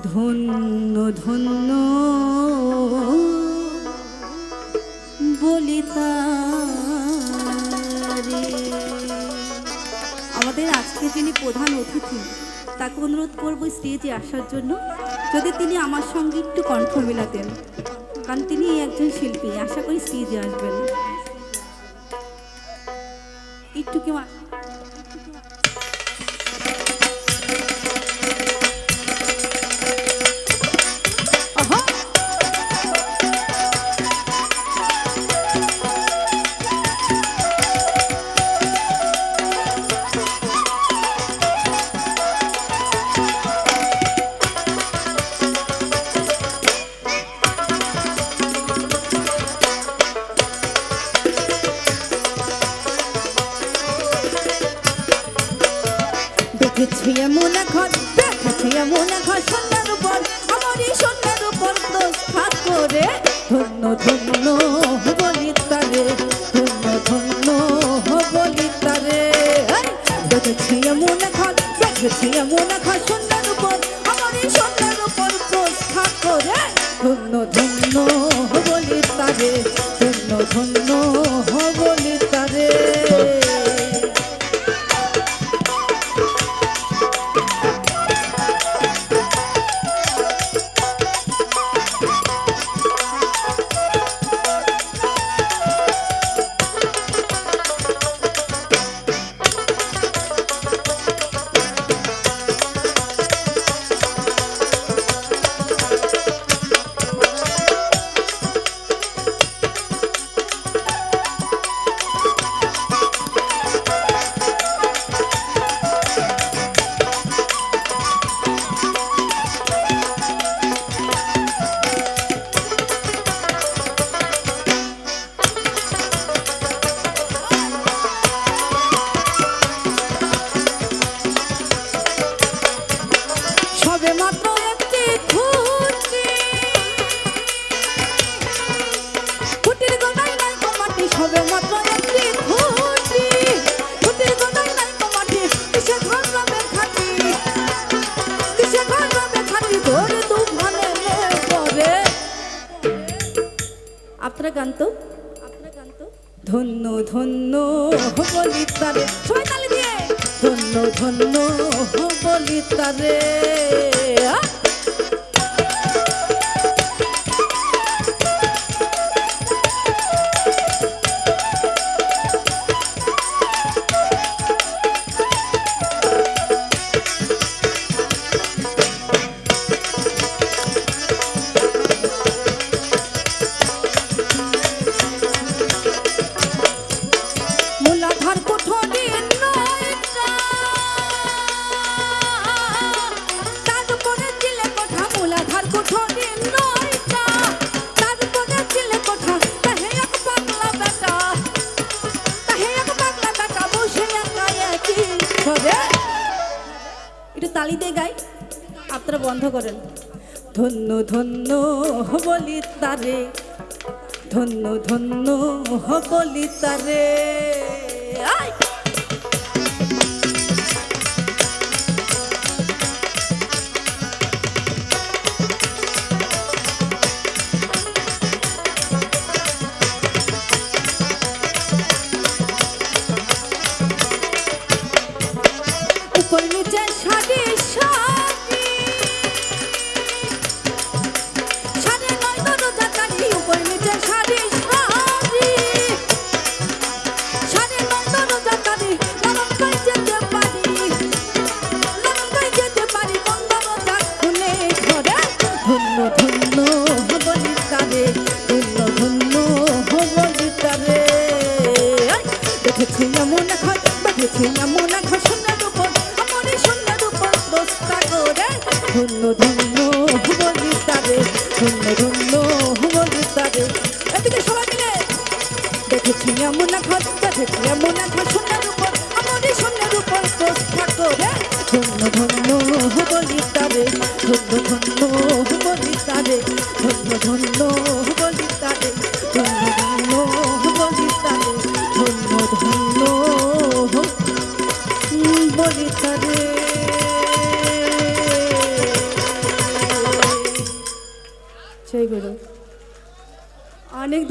ধন্য ধন্য। বলিতারে। আমাদের আজকে যিনি প্রধান অতিথি, তাকে অনুরোধ করব স্টেজে আসার জন্য, যদি তিনি আমার সঙ্গে একটু কণ্ঠ মেলাতেন কারণ তিনি একজন শিল্পী, আশা করি স্টেজে আসবেন। একটু কেউ দেখেছি এমন ঘর, দেখেছি এমন ঘর, সন্ধ্যার উপর আমার এই সন্ধ্যার উপর প্রস্থান করে। ধন্য ধন্য বলি তারে, ধন্য ধন্য বলি তারে। দেখেছি এমন ঘর, দেখেছি এমন ঘর, সন্ধ্যার উপর গান তো? ধন্য ধন্য বলি তারে। সবাই ধন্য ধন্য বলি তারে। তালি দিয়ে গাই। আপনারা বন্ধ করেন। ধন্য ধন্য বলি তারে। ধন্য ধন্য বলি তারে। আয়! দেখেছি এমন ঘর দেখেছি এমন ঘর সোনার উপর, আমার সোনার উপর দোস্তা করে। ধন্য ধন্য বলি তারে, ধন্য ধন্য বলি তারে। এদিকে সবাই মিলে দেখেছি এমন ঘর দেখেছি এমন ঘর সোনার উপর, আমার সোনার উপর দোস্তা করে। ধন্য ধন্য বলি তারে, ধন্য ধন্য বলি তারে। ধন্য ধন্য বলি তরে